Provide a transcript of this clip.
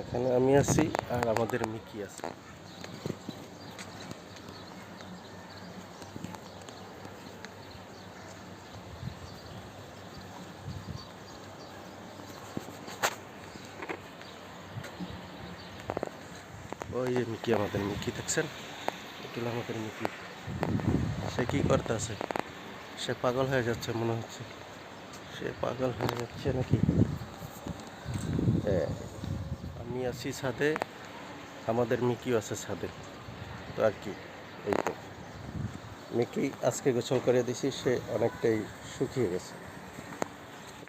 আছি আর আমাদের মিকি আছে। ওই যে মিকি আমাদের মিকি দেখছেন? এটা হলো আমাদের মিকি। সে কি করতেছে? সে পাগল হয়ে যাচ্ছে মনে হচ্ছে। সে পাগল হয়ে যাচ্ছে নাকি? হ্যাঁ, আমি আসি ছাদে আমাদের মিকিও আছে ছাদে তো আর কি, এই তো। মিকি আজকে গোসল করে দিছি সে অনেকটাই শুকিয়ে গেছে।